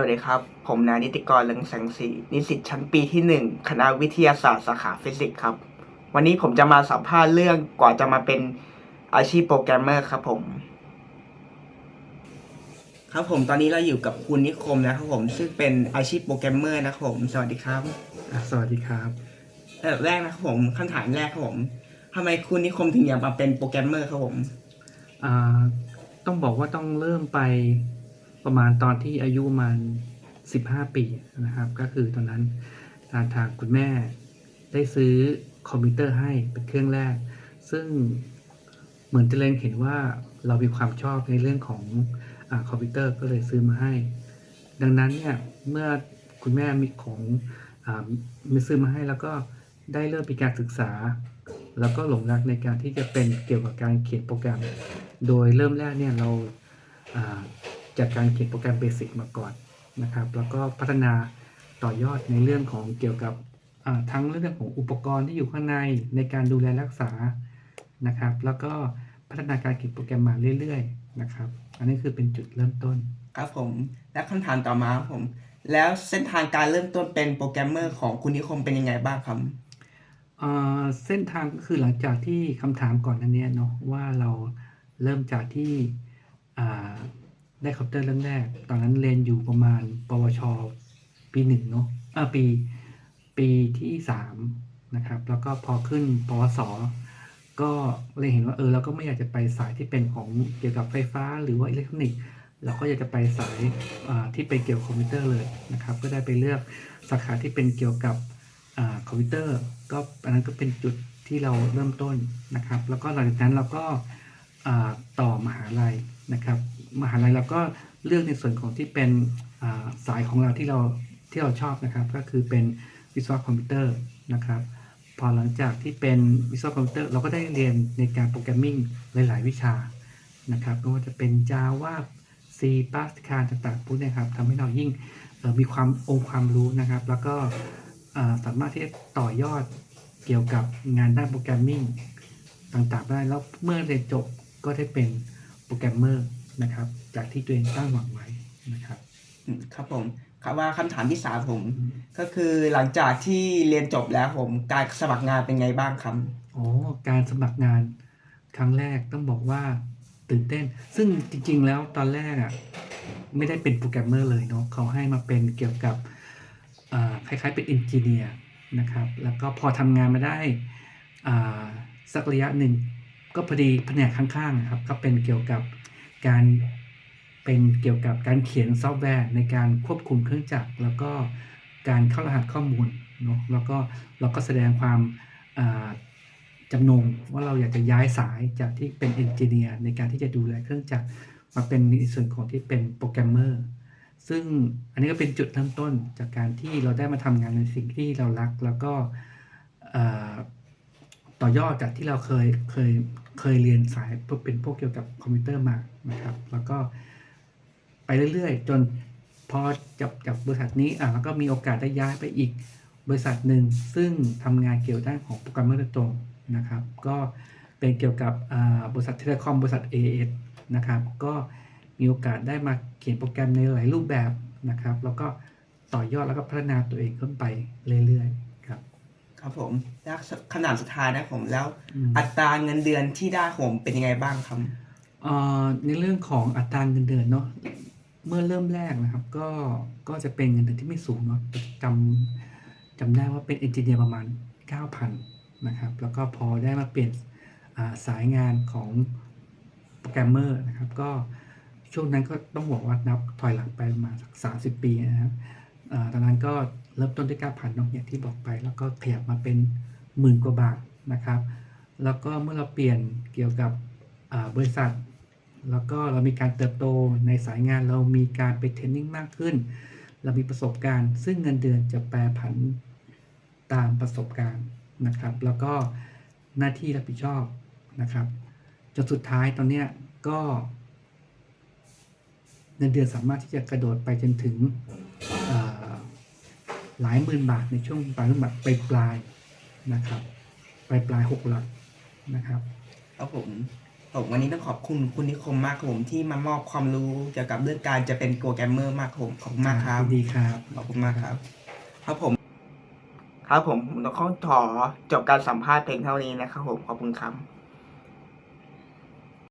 วัสดีครับ ผมนายนิติกรเลืองแสงสีนิสิตชั้นปีที่หนึ่งคณะวิทยาศาสตร์สาขาฟิสิกส์ครับ วันนี้ผมจะมาสัมภาษณ์เรื่องกว่าจะมาเป็นอาชีพโปรแกรมเมอร์ครับผม ครับผมตอนนี้เราอยู่กับคุณนิคมนะครับผมซึ่งเป็นอาชีพโปรแกรมเมอร์นะครับผม สวัสดีครับอะสวัสดีครับเอ่อแรกนะครับผมคำถามแรกครับผมทำไมคุณนิคมถึงอยากมาเป็นโปรแกรมเมอร์ครับผม อ่า ต้องบอกว่าต้องเริ่มไป ประมาณตอนที่อายุประมาณ15ปีนะครับ ก็คือตอนนั้นทางทางคุณแม่ได้ซื้อคอมพิวเตอร์ให้เป็นเครื่องแรก ซึ่งเหมือนจะเล็งเห็นว่าเรามีความชอบในเรื่องของอคอมพิวเตอร์ก็เลยซื้อมาให้ ดังนั้นเนี่ยเมื่อคุณแม่มีของอมีซื้อมาให้แล้วก็ได้เริ่มมีการศึกษา แล้วก็หลงรักในการที่จะเป็นเกี่ยวกับการเขียนโปรแกรม โดยเริ่มแรกเนี่ยเรา จากการเขียนโปรแกรมเบสิกมาก่อนนะครับ แล้วก็พัฒนาต่อยอดในเรื่องของเกี่ยวกับอ่าทั้งเรื่องของอุปกรณ์ที่อยู่ข้างในในการดูแลรักษานะครับ แล้วก็พัฒนาการเขียนโปรแกรมมาเรื่อยๆนะครับ อันนี้คือเป็นจุดเริ่มต้น ครับผม และคำถามต่อมาครับผม แล้วเส้นทางการเริ่มต้นเป็นโปรแกรมเมอร์ของคุณนิคมเป็นยังไงบ้างครับอ่าเส้นทางก็คือหลังจากที่คำถามก่อนอันเนี้ยเนาะว่าเราเริ่มจากที่อ่า ได้คอมพิวเตอร์เรื่องแรก ตอนนั้นเรียนอยู่ประมาณ ปวช ปีหนึ่งเนาะอ่าปี ปีที่สามนะครับ แล้วก็พอขึ้น ปวส ก็เลยเห็นว่าเออเราก็ไม่อยากจะไปสายที่เป็นของเกี่ยวกับไฟฟ้าหรือว่าอิเล็กทรอนิกส์เราก็อยากจะไปสายที่เป็นเกี่ยวกับคอมพิวเตอร์เลยนะครับ ก็ได้ไปเลือกสาขาที่เป็นเกี่ยวกับอคอมพิวเตอร์ ก็อันนั้นก็เป็นจุดที่เราเริ่มต้นนะครับ แล้วก็หลังจากนั้นเราก็อ่าต่อ มหาลัยนะครับ มหาลัยเราก็เลือกในส่วนของที่เป็นสายของเราที่เราที่เราชอบนะครับ ก็คือเป็นวิศวะคอมพิวเตอร์นะครับพอหลังจากที่เป็นวิศวะคอมพิวเตอร์เราก็ได้เรียนในการโปรแกรมมิ่งหลาย ๆ วิชานะครับไม่ว่าจะเป็น Java C p a s c a l ต่าง ๆ พวกนี้ครับทำให้เรายิ่งมีความองค์ความรู้นะครับ แล้วก็สามารถที่จะต่อยอดเกี่ยวกับงานด้านโปรแกรมมิ่งต่าง ๆ ได้แล้วเมื่อเรียนจบก็ได้เป็น โปรแกรมเมอร์นะครับ จากที่ตัวเองตั้งหวังไว้นะครับอืมครับผมครับว่าคำถามที่สามผม ก็คือหลังจากที่เรียนจบแล้วผม การสมัครงานเป็นไงบ้างครับโอ้การสมัครงานครั้งแรกต้องบอกว่าตื่นเต้น ซึ่งจริง ๆ แล้วตอนแรกอะไม่ได้เป็นโปรแกรมเมอร์เลยเนาะเขาให้มาเป็นเกี่ยวกับอ่าคล้ายๆเป็นเอนจิเนียร์นะครับ แล้วก็พอทำงานมาได้อ่าสักระยะหนึ่ง ก็พอดีแผนกข้างๆนะครับก็เป็นเกี่ยวกับการเป็นเกี่ยวกับการเขียนซอฟต์แวร์ในการควบคุมเครื่องจักร แล้วก็การเข้ารหัสข้อมูลเนาะแล้วก็เราก็แสดงความจำนงว่าเราอยากจะย้ายสายจากที่เป็นเอนจิเนียร์ในการที่จะดูแลเครื่องจักรมาเป็นในส่วนของที่เป็นโปรแกรมเมอร์ซึ่งอันนี้ก็เป็นจุดเริ่มต้นจากการที่เราได้มาทำงานในสิ่งที่เรารัก แล้วก็ต่อยอดจากที่เราเคยเคย เคยเรียนสายเป็นพวกเกี่ยวกับคอมพิวเตอร์มานะครับ แล้วก็ไปเรื่อยๆ จนพอจับจากบริษัทนี้อะแล้วก็มีโอกาสได้ย้ายไปอีกบริษัทหนึ่งซึ่งทำงานเกี่ยวด้านของโปรแกรมเมอร์โดยตรงนะครับ ก็เป็นเกี่ยวกับบริษัทเทเลคอมบริษัท AS นะครับ ก็มีโอกาสได้มาเขียนโปรแกรมในหลายรูปแบบนะครับ แล้วก็ต่อยอดแล้วก็พัฒนาตัวเองขึ้นไปเรื่อยๆ ครับครับผมแล้วคำถามสุดท้ายนะผมแล้วอืมอัตราเงินเดือนที่ได้ผมเป็นยังไงบ้างครับเอ่อในเรื่องของอัตราเงินเดือนเนาะเมื่อเริ่มแรกนะครับ ก็ก็จะเป็นเงินเดือนที่ไม่สูงเนาะจำจำได้ว่าเป็นเอนจิเนียร์ประมาณ 9,000นะครับ แล้วก็พอได้มาเปลี่ยนอ่าสายงานของโปรแกรมเมอร์นะครับ ก็ช่วงนั้นก็ต้องบอกว่านับถอยหลังไปประมาณสัก30ปีนะครับอ่าตอนนั้นก็ เริ่มต้นด้วย9,000เนาะอย่างที่บอกไป แล้วก็ขยับมาเป็นหมื่นกว่าบาทนะครับ แล้วก็เมื่อเราเปลี่ยนเกี่ยวกับบริษัท แล้วก็เรามีการเติบโตในสายงานเรามีการไปเทรนนิ่งมากขึ้น เรามีประสบการณ์ ซึ่งเงินเดือนจะแปรผันตามประสบการณ์นะครับ แล้วก็หน้าที่รับผิดชอบนะครับจนสุดท้ายตอนเนี้ยก็เงินเดือนสามารถที่จะกระโดดไปจนถึงเหลายหมื่นบาทในช่วงปลายรุ่นแบบปลายปลายๆนะครับปลายปลายๆหกหลักนะครับครับผมผมวันนี้ต้องขอบคุณคุณนิคมมากครับผมที่มามอบความรู้เกี่ยวกับเรื่องการจะเป็นโปรแกรมเมอร์มากครับผมขอบคุณมากครับยินดีครับขอบคุณมากครับ ครับผม ครับผมผมต้องขอจบการสัมภาษณ์เพลงเท่านี้นะครับผมขอบคุณครับ